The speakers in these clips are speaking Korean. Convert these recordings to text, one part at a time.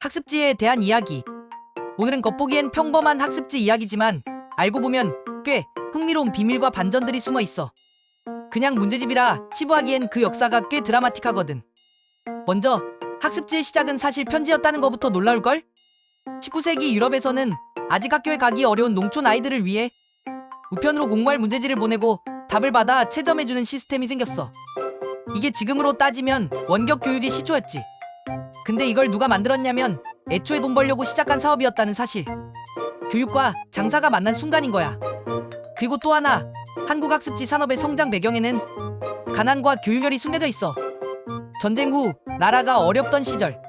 학습지에 대한 이야기. 오늘은 겉보기엔 평범한 학습지 이야기지만 알고 보면 꽤 흥미로운 비밀과 반전들이 숨어 있어. 그냥 문제집이라 치부하기엔 그 역사가 꽤 드라마틱하거든. 먼저 학습지의 시작은 사실 편지였다는 것부터 놀라울걸? 19세기 유럽에서는 아직 학교에 가기 어려운 농촌 아이들을 위해 우편으로 공부할 문제지를 보내고 답을 받아 채점해주는 시스템이 생겼어. 이게 지금으로 따지면 원격 교육이 시초였지. 근데 이걸 누가 만들었냐면 애초에 돈 벌려고 시작한 사업이었다는 사실. 교육과 장사가 만난 순간인 거야. 그리고 또 하나, 한국 학습지 산업의 성장 배경에는 가난과 교육열이 숨겨져 있어. 전쟁 후 나라가 어렵던 시절.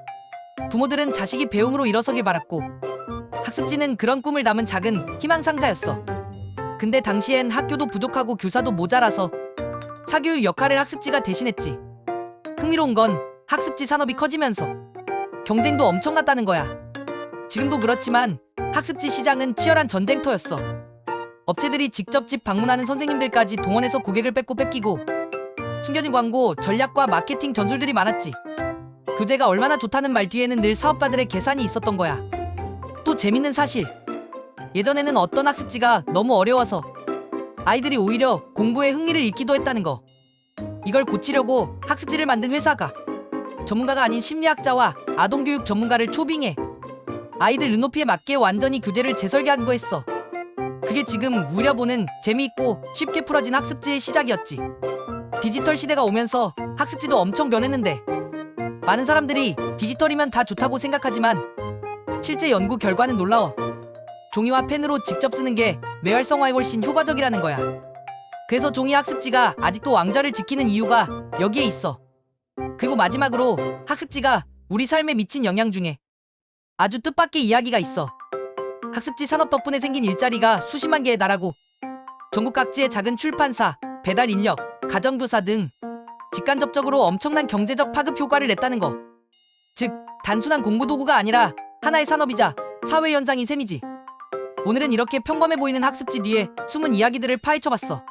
부모들은 자식이 배움으로 일어서길 바랐고 학습지는 그런 꿈을 담은 작은 희망 상자였어. 근데 당시엔 학교도 부족하고 교사도 모자라서 사교육 역할을 학습지가 대신했지. 흥미로운 건 학습지 산업이 커지면서 경쟁도 엄청났다는 거야. 지금도 그렇지만 학습지 시장은 치열한 전쟁터였어. 업체들이 직접 집 방문하는 선생님들까지 동원해서 고객을 뺏고 뺏기고 숨겨진 광고, 전략과 마케팅 전술들이 많았지. 교재가 얼마나 좋다는 말 뒤에는 늘 사업가들의 계산이 있었던 거야. 또 재밌는 사실. 예전에는 어떤 학습지가 너무 어려워서 아이들이 오히려 공부에 흥미를 잃기도 했다는 거. 이걸 고치려고 학습지를 만든 회사가 전문가가 아닌 심리학자와 아동교육 전문가를 초빙해 아이들 눈높이에 맞게 완전히 교재를 재설계한 거였어. 그게 지금 우려 보는 재미있고 쉽게 풀어진 학습지의 시작이었지. 디지털 시대가 오면서 학습지도 엄청 변했는데 많은 사람들이 디지털이면 다 좋다고 생각하지만 실제 연구 결과는 놀라워. 종이와 펜으로 직접 쓰는 게 뇌활성화에 훨씬 효과적이라는 거야. 그래서 종이 학습지가 아직도 왕좌를 지키는 이유가 여기에 있어. 그리고 마지막으로 학습지가 우리 삶에 미친 영향 중에 아주 뜻밖의 이야기가 있어. 학습지 산업 덕분에 생긴 일자리가 수십만 개에 달하고 전국 각지의 작은 출판사, 배달 인력, 가정교사 등 직간접적으로 엄청난 경제적 파급 효과를 냈다는 거. 즉, 단순한 공부 도구가 아니라 하나의 산업이자 사회 현상인 셈이지. 오늘은 이렇게 평범해 보이는 학습지 뒤에 숨은 이야기들을 파헤쳐봤어.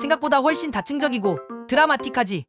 생각보다 훨씬 다층적이고 드라마틱하지.